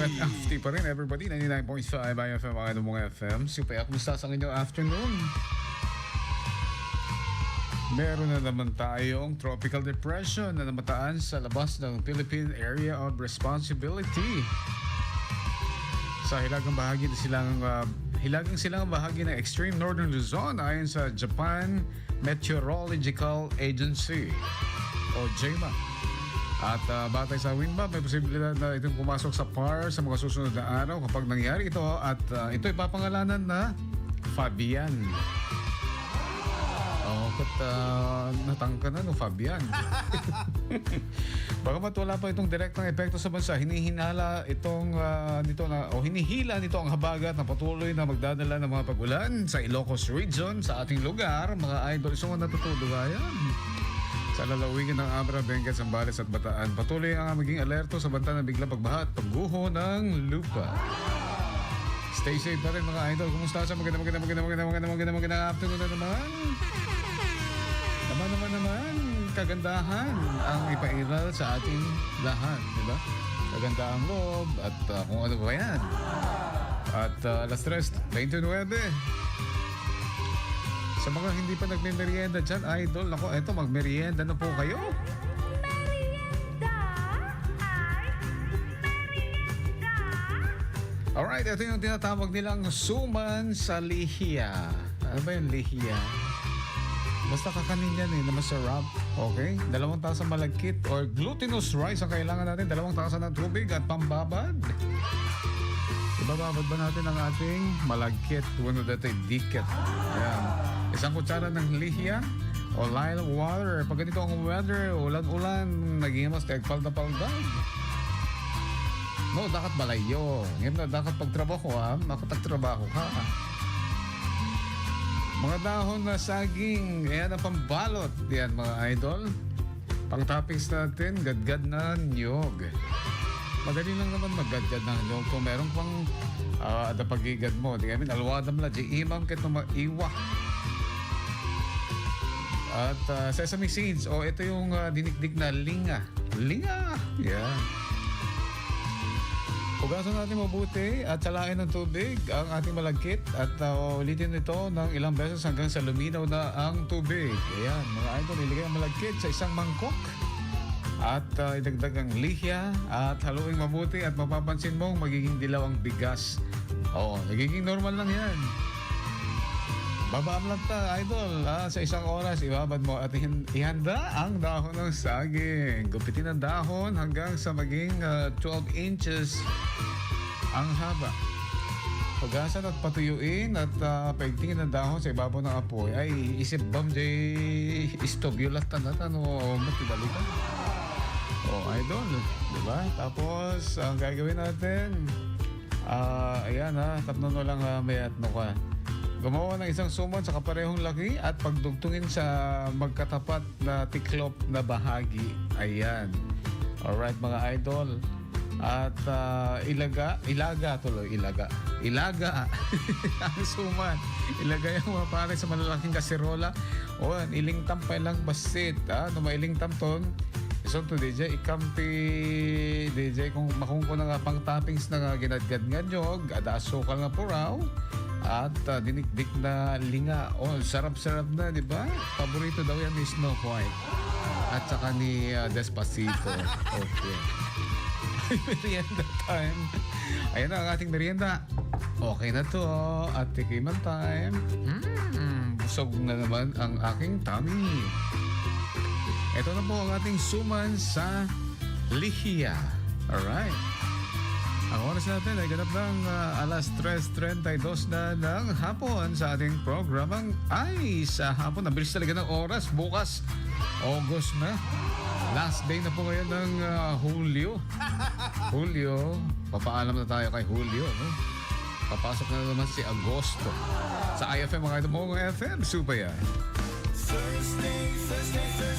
HD pa rin everybody. 99.5 IFM, mga mga FM. Super, kumusta sa inyong afternoon? Meron na naman tayong tropical depression na namataan sa labas ng Philippine Area of Responsibility. Sa hilagang bahagi na silang uh, hilagang silang bahagi ng extreme northern Luzon ayon sa Japan Meteorological Agency o JEMA. At uh, batay sa wind map, may posibilidad na itong pumasok sa PAR sa mga susunod na araw kapag nangyari ito at uh, ito ay papangalanan na Fabian. Oh, kat uh, natangka na no, Fabian. Bagamat wala pa itong direktang epekto sa bansa, hinihinala itong ah, nito na o hinihila nito ang habagat na patuloy na magdadala ng mga pagulan sa Ilocos Region sa ating lugar, mga idol. So, natutudugayan. Sa lalawigan ng Abra, Benguet, Zambales at Bataan, patuloy ang maging alerto sa banta ng biglang pagbaha at pagguho ng lupa. Stay safe pa rin mga idol. Kumusta sa maganda maganda maganda maganda maganda maganda maganda afternoon na naman? Naman naman naman, kagandahan ang ipairal sa ating lahat, di ba? Kagandahang loob at uh, kung ano ba yan. At uh, alas 3.29. Sa mga hindi pa nagme-merienda dyan, idol, ako, eto, magmerienda na po kayo. Merienda ay merienda. Alright, ito yung tinatawag nilang suman sa lihiya. Ano ba yung lihiya? Basta kakanin yan eh, na masarap. Okay? Dalawang tasa malagkit or glutinous rice ang kailangan natin. Dalawang tasa ng tubig at pambabad. Ibababad ba natin ang ating malagkit? Wano dati, dikit. Ayan. Isang kutsara ng lihiya o lime water. Pag ganito ang weather, ulan-ulan, naging mas palda-palda. No, dapat balayo. Ngayon na dapat pagtrabaho ha, makapagtrabaho ka. Mga dahon na saging, ayan ang pambalot. Yan mga idol. Pang toppings natin, gadgad na niyog. Madali lang naman maggadgad na niyog. Kung meron pang uh, adapagigad mo, di kami alwadam la, di imam na maiwa. At uh, sesame seeds, o oh, ito yung uh, dinikdik na linga. Linga! Yan. Hugasan natin mabuti at salain ng tubig ang ating malagkit at uh, ulitin ito ng ilang beses hanggang sa luminaw na ang tubig. Ayan, mga idol, iligay ang malagkit sa isang mangkok at uh, idagdag ang lihya at haluin mabuti at mapapansin mong magiging dilaw ang bigas. Oo, nagiging normal lang yan. Babaam lang ta, idol. Ah, sa isang oras, ibabad mo at ihanda ang dahon ng saging. Gupitin ang dahon hanggang sa maging ah, 12 inches ang haba. Hugasan at patuyuin at uh, paigtingin ang dahon sa ibabaw ng apoy. Ay, isip bam jay istobyulat na tano matibalikan. Oh, idol. Diba? Tapos, ang gagawin natin, ah, ayan ha, tatlo na lang uh, may atno ka. Gumawa ng isang suman sa kaparehong laki at pagdugtungin sa magkatapat na tiklop na bahagi. Ayan. Alright mga idol. At ah, ilaga, ilaga tuloy, ilaga. Ilaga ang suman. Ilagay ang mga pare sa malalaking kaserola. O, iling tampay lang basit. Ah, no mailing tamton. So to DJ, ikampi DJ kung makungko na nga pang toppings na nga ginadgad nga nyog, ada asukal nga puraw, at uh, dinikdik na linga. Oh, sarap-sarap na, di ba? Paborito daw yan ni Snow White. At saka ni uh, Despacito. Okay. merienda time. Ayan na ang ating merienda. Okay na to. At tikiman time. Mm, busog na naman ang aking tummy. Ito na po ang ating suman sa lihiya. Alright. Ang oras natin ay ganap ng ah, alas 3.32 na ng hapon sa ating programang ay sa hapon. Nabilis talaga ng oras. Bukas, August na. Last day na po ngayon ng ah, Hulyo. Hulyo. Papaalam na tayo kay Hulyo. No? Papasok na naman si Agosto. Sa IFM mga ito mo FM. Super yan. Thursday, Thursday, Thursday.